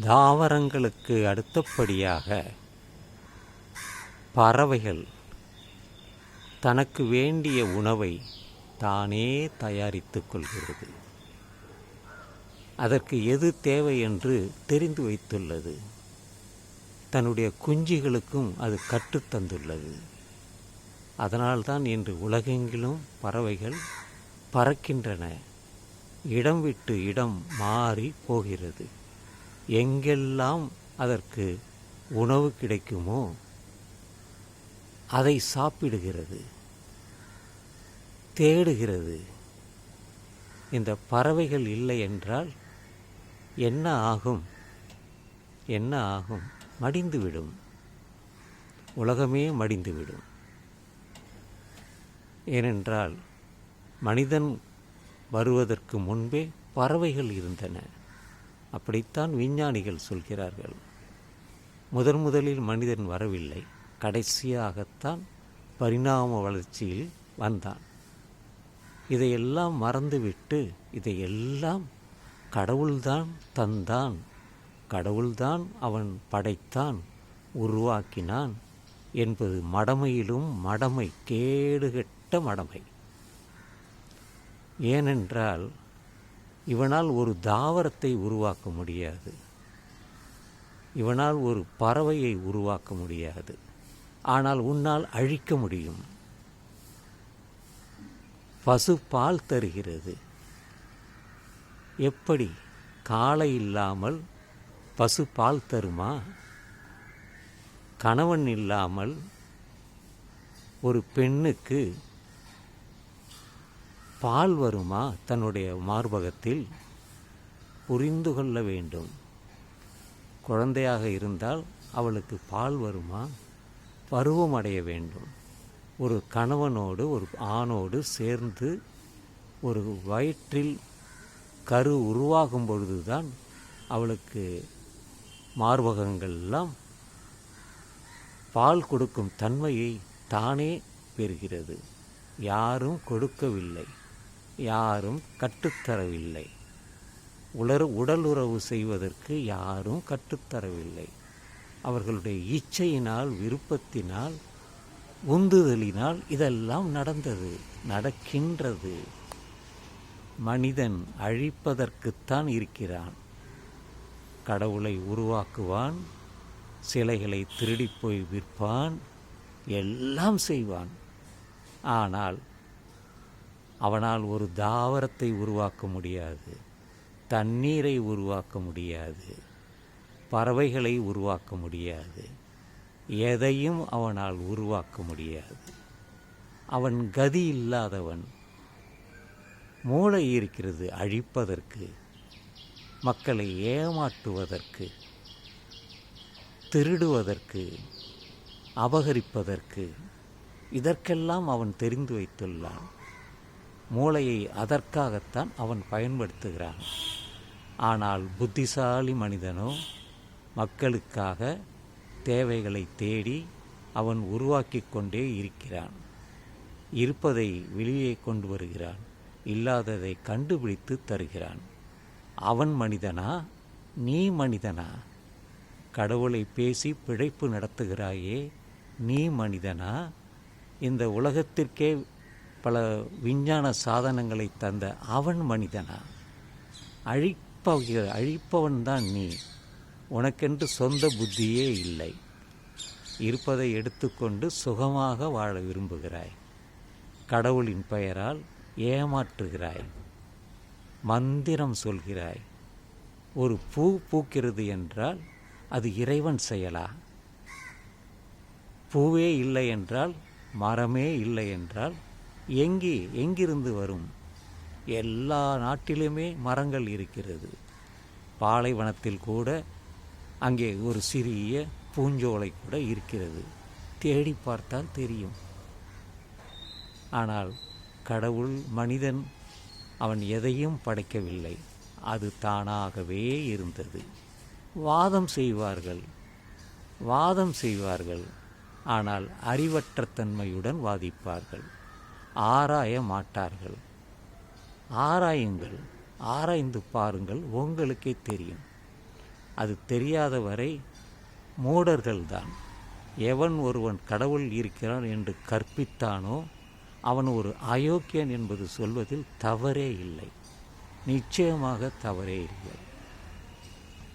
தாவரங்களுக்கு அடுத்தபடியாக பறவைகள் தனக்கு வேண்டிய உணவை தானே தயாரித்து கொள்கிறது. அதற்கு எது தேவை என்று தெரிந்து வைத்துள்ளது. தன்னுடைய குஞ்சுகளுக்கும் அது கற்றுத்தந்துள்ளது அதனால்தான் இன்று உலகெங்கிலும் பறவைகள் பறக்கின்றன. இடம் விட்டு இடம் மாறி போகிறது. எங்கெல்லாம் அதற்கு உணவு கிடைக்குமோ அதை சாப்பிடுகிறது தேடுகிறது. இந்த பறவைகள் இல்லை என்றால் என்ன ஆகும்? என்ன ஆகும்? மடிந்துவிடும். உலகமே மடிந்துவிடும். ஏனென்றால் மனிதன் வருவதற்கு முன்பே பறவைகள் இருந்தன. அப்படித்தான் விஞ்ஞானிகள் சொல்கிறார்கள். முதன் முதலில் மனிதன் வரவில்லை. கடைசியாகத்தான் பரிணாம வளர்ச்சியில் வந்தான். இதையெல்லாம் மறந்துவிட்டு இதையெல்லாம் கடவுள்தான் தந்தான். கடவுள்தான் அவன் படைத்தான் உருவாக்கினான் என்பது மடமையிலும் மடமை கேடுகட்ட மடமை. ஏனென்றால் இவனால் ஒரு தாவரத்தை உருவாக்க முடியாது. இவனால் ஒரு பறவையை உருவாக்க முடியாது. ஆனால் உன்னால் அழிக்க முடியும். பசு பால் தருகிறது. எப்படி காளை இல்லாமல் பசு பால் தருமா? கணவன் இல்லாமல் ஒரு பெண்ணுக்கு பால் வருமா தன்னுடைய மார்பகத்தில்? புரிந்து கொள்ள வேண்டும். குழந்தையாக இருந்தால் அவளுக்கு பால் வருமா? பருவம் அடைய வேண்டும். ஒரு கணவனோடு ஒரு ஆணோடு சேர்ந்து ஒரு வயிற்றில் கரு உருவாகும் பொழுதுதான் அவளுக்கு மார்பகங்கள்லாம் பால் கொடுக்கும் தன்மையை தானே பெறுகிறது. யாரும் கொடுக்கவில்லை. யாரும் கற்றுத்தரவில்லை. உலர் உடலுறவு செய்வதற்கு யாரும் கற்றுத்தரவில்லை. அவர்களுடைய இச்சையினால் விருப்பத்தினால் உந்துதலினால் இதெல்லாம் நடந்தது நடக்கின்றது. மனிதன் அழிப்பதற்குத்தான் இருக்கிறான். கடவுளை உருவாக்குவான் சிலைகளை திருடிப்போய் விற்பான் எல்லாம் செய்வான். ஆனால் அவனால் ஒரு தாவரத்தை உருவாக்க முடியாது தண்ணீரை உருவாக்க முடியாது பறவைகளை உருவாக்க முடியாது எதையும் அவனால் உருவாக்க முடியாது. அவன் கதி இல்லாதவன் மூளை இருக்கிறது அழிப்பதற்கு மக்களை ஏமாற்றுவதற்கு திருடுவதற்கு அபகரிப்பதற்கு இதற்கெல்லாம் அவன் தெரிந்து வைத்துள்ளான். மூளையை அதற்காகத்தான் அவன் பயன்படுத்துகிறான். ஆனால் புத்திசாலி மனிதனோ மக்களுக்காக தேவைகளை தேடி அவன் உருவாக்கி கொண்டே இருக்கிறான். இருப்பதை வெளியே கொண்டு வருகிறான் இல்லாததை கண்டுபிடித்து தருகிறான். அவன் மனிதனா? நீ மனிதனா? கடவுளை பேசி பிழைப்பு நடத்துகிறாயே நீ மனிதனா? இந்த உலகத்திற்கே பல விஞ்ஞான சாதனங்களை தந்த அவன் மனிதனா? அழிப்ப அழிப்பவன்தான் நீ. உனக்கென்று சொந்த புத்தியே இல்லை. இருப்பதை எடுத்துக்கொண்டு சுகமாக வாழ விரும்புகிறாய். கடவுளின் பெயரால் ஏமாற்றுகிறாய். மந்திரம் சொல்கிறாய். ஒரு பூ பூக்கிறது என்றால் அது இறைவன் செயலா? பூவே இல்லை என்றால் மரமே இல்லை என்றால் எங்கே எங்கிருந்து வரும்? எல்லா நாட்டிலுமே மரங்கள் இருக்கிறது. பாலைவனத்தில் கூட அங்கே ஒரு சிறிய பூஞ்சோலை கூட இருக்கிறது. தேடி பார்த்தால் தெரியும். ஆனால் கடவுள் மனிதன் அவன் எதையும் படைக்கவில்லை. அது தானாகவே இருந்தது. வாதம் செய்வார்கள். வாதம் செய்வார்கள். ஆனால் அறிவற்ற தன்மையுடன் வாதிப்பார்கள். ஆராய மாட்டார்கள் ஆராயுங்கள் ஆராய்ந்து பாருங்கள் உங்களுக்கே தெரியும். அது தெரியாத வரை மூடர்கள்தான். எவன் ஒருவன் கடவுள் இருக்கிறான் என்று கற்பித்தானோ அவன் ஒரு அயோக்கியன் என்பது சொல்வதில் தவறே இல்லை. நிச்சயமாக தவறே இல்லை.